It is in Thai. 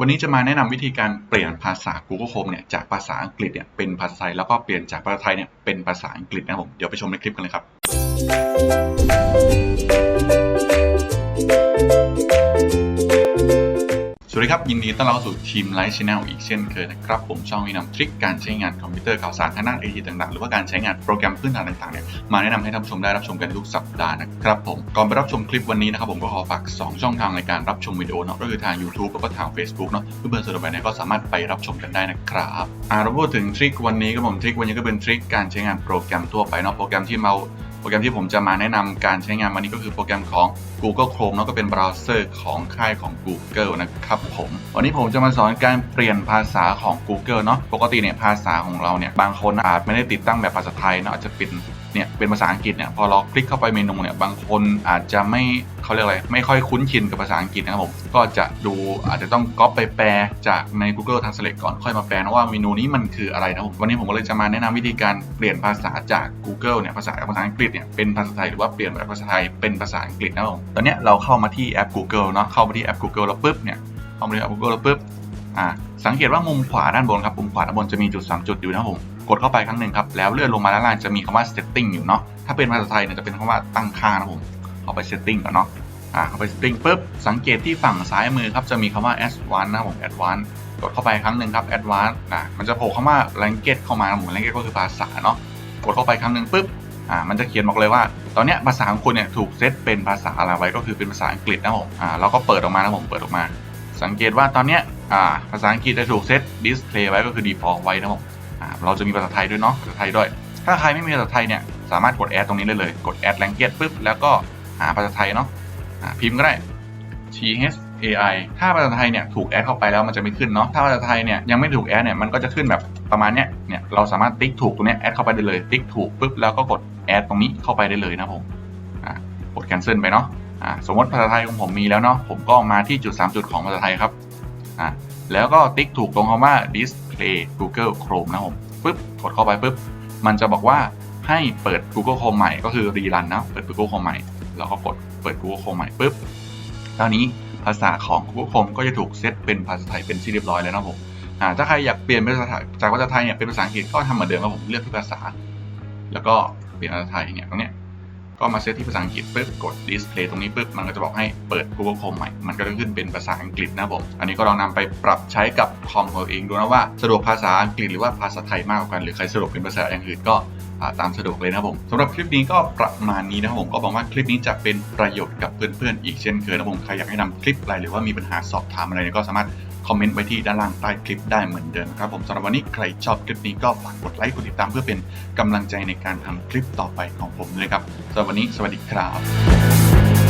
วันนี้จะมาแนะนำวิธีการเปลี่ยนภาษา Google Chrome เนี่ยจากภาษาอังกฤษเนี่ยเป็นภาษาไทยแล้วก็เปลี่ยนจากภาษาไทยเนี่ยเป็นภาษาอังกฤษนะครับผม เดี๋ยวไปชมในคลิปกันเลยครับ ครับ ยินดีต้อนรับสู่ทีมไลฟ์ชแนลอีกเช่นเคยนะครับ ผมช่องวินำทริคการใช้งานคอมพิวเตอร์ข่าวสารทางด้านไอทีต่างๆ หรือว่าการใช้งานโปรแกรมพื้นฐานต่างๆเนี่ยมาแนะนำให้ท่านผู้ชมได้รับชมกันทุกสัปดาห์นะครับผม ก่อนไปรับชมคลิปวันนี้นะครับผมก็ขอฝาก 2 ช่องทางในการรับชมวิดีโอเนาะก็คือทาง YouTube แล้วก็ทาง Facebook เนาะเพื่อนๆสะดวกแบบไหนก็สามารถไปรับชมกันได้นะครับอ่าเราพูดถึงทริควันนี้ก็ผมทริควันนี้ก็เป็นทริคการใช้งานโปรแกรมทั่วไปเนาะโปรแกรมที่เรา โปรแกรมที่ผมจะมาแนะนำการใช้งานวันนี้ก็คือโปรแกรมของ Google Chrome แล้วก็เป็นเบราว์เซอร์ของค่ายของ Google นะครับผม วันนี้ผมจะมาสอนการเปลี่ยนภาษาของ Google เนาะปกติเนี่ยภาษาของเราเนี่ยบางคนอาจไม่ได้ติดตั้งแบบภาษาไทยเนาะอาจจะเป็น เนี่ยเป็นภาษาอังกฤษเนี่ยพอเราคลิกเข้าไปเมนูเนี่ยบางคนอาจจะไม่เขาเรียกอะไรไม่ค่อยคุ้นชินกับภาษาอังกฤษนะครับผมก็จะดูอาจจะต้องก๊อปไปแปลจากใน Google Translate ก่อนค่อยมาแปลนะว่าเมนูนี้มันคืออะไรนะผมวันนี้ผมก็เลยจะมาแนะนำวิธีการเปลี่ยนภาษาจาก Google เนี่ยภาษาภาษาอังกฤษเนี่ยเป็นภาษาไทยหรือว่าเปลี่ยนจากภาษาไทยเป็นภาษาอังกฤษนะครับผมตอนนี้เราเข้ามาที่แอป Google เนาะเข้ามาที่แอป Google แล้วปุ๊บเนี่ยเข้ามาที่แอป Google แล้วปุ๊บ อ่าสังเกตว่ามุมขวาด้านบนครับมุมขวาด้านบนจะมีจุด 3 จุดอยู่นะผมกดเข้าไปครั้งหนึ่งครับแล้วเลื่อนลงมาด้านล่างจะมีคำว่า setting อยู่เนาะถ้าเป็นภาษาไทยเนี่ยจะเป็นคำว่าตั้งค่านะผมเข้าไป setting ก่อนเนาะอ่าเข้าไป setting ปุ๊บสังเกตที่ฝั่งซ้ายมือครับจะมีคำว่า advance นะผม advance กดเข้าไปครั้งหนึ่งครับ advance อ่ามันจะโผล่คำว่า language เข้ามาครับผม language ก็คือภาษาเนาะกดเข้าไปครั้งหนึ่งปุ๊บอ่ามันจะเขียนบอกเลยว่า ตอนนี้ภาษาของคุณเนี่ยถูกเซตเป็นภาษาอะไรไว้ก็คือเป็นภาษาอังกฤษนะผมอ่าเราก็เปิดออกมานะผมเปิดออกมา สังเกตว่าตอนเนี้ยอ่าภาษาอังกฤษจะถูกเซต display ไว้ก็คือ default ไว้นะครับผมอ่าเราจะมีภาษาไทยด้วยเนาะภาษาไทยด้วย ถ้าใครไม่มีภาษาไทยเนี่ยสามารถกด add ตรงนี้ได้เลย กด add language ปุ๊บแล้วก็หาภาษาไทยเนาะอ่าพิมพ์ก็ได้ T H A I ถ้าภาษาไทยเนี่ยถูกแอดเข้าไปแล้วมันจะไม่ขึ้นเนาะ ถ้าภาษาไทยเนี่ยยังไม่ถูกแอดเนี่ยมันก็จะขึ้นแบบประมาณเนี้ย เนี่ยเราสามารถติ๊กถูกตรงเนี้ยแอดเข้าไปได้เลย ติ๊กถูกปุ๊บแล้วก็กดแอดตรงนี้เข้าไปได้เลยนะผม อ่ากด cancel ไปเนาะ อ่าสมมติภาษาไทยของผมมีแล้วเนาะ ผมก็มาที่จุด 3 จุดของภาษาไทยครับ อ่าแล้วก็ติ๊กถูกตรงคำว่า display Google Chrome นะผมปุ๊บกดเข้าไปปุ๊บมันจะบอกว่าให้เปิด Google Chrome ใหม่ก็คือรีรันนะเปิด Google Chrome ใหม่แล้วก็กดเปิด Google Chrome ใหม่ปุ๊บตอนนี้ภาษาของ Google Chrome ก็จะถูกเซตเป็นภาษาไทยเป็นที่เรียบร้อยแล้วนะผมอ่าถ้าใครอยากเปลี่ยนเป็นภาษาจากภาษาไทยเนี่ยเป็นภาษาอังกฤษก็ทำเหมือนเดิมครับผมเลือกที่ภาษา แล้วก็เปลี่ยนภาษาไทยเนี่ยตรงเนี้ย ก็มาเซตที่ภาษาอังกฤษปุ๊บกด display ตรงนี้ปุ๊บมันก็จะบอกให้เปิด Google Chrome ใหม่ มันก็จะขึ้นเป็นภาษาอังกฤษนะผม อันนี้ก็ลองนำไปปรับใช้กับคอมของตัวเองดูนะว่าสะดวกภาษาอังกฤษหรือว่าภาษาไทยมากกว่ากัน หรือใครสะดวกเป็นภาษาอย่างอื่นก็ตามสะดวกเลยนะผมสำหรับคลิปนี้ก็ประมาณนี้นะผมก็หวังว่าคลิปนี้จะเป็นประโยชน์กับเพื่อนๆอีกเช่นเคยนะผมใครอยากให้นำคลิปอะไรหรือว่ามีปัญหาสอบถามอะไรก็สามารถ คอมเมนต์ไว้ที่ด้านล่างใต้คลิปได้เหมือนเดิมนะครับผมสำหรับวันนี้ใครชอบคลิปนี้ก็ฝากกดไลค์กดติดตามเพื่อเป็นกำลังใจในการทำคลิปต่อไปของผมเลยครับสำหรับวันนี้สวัสดีครับ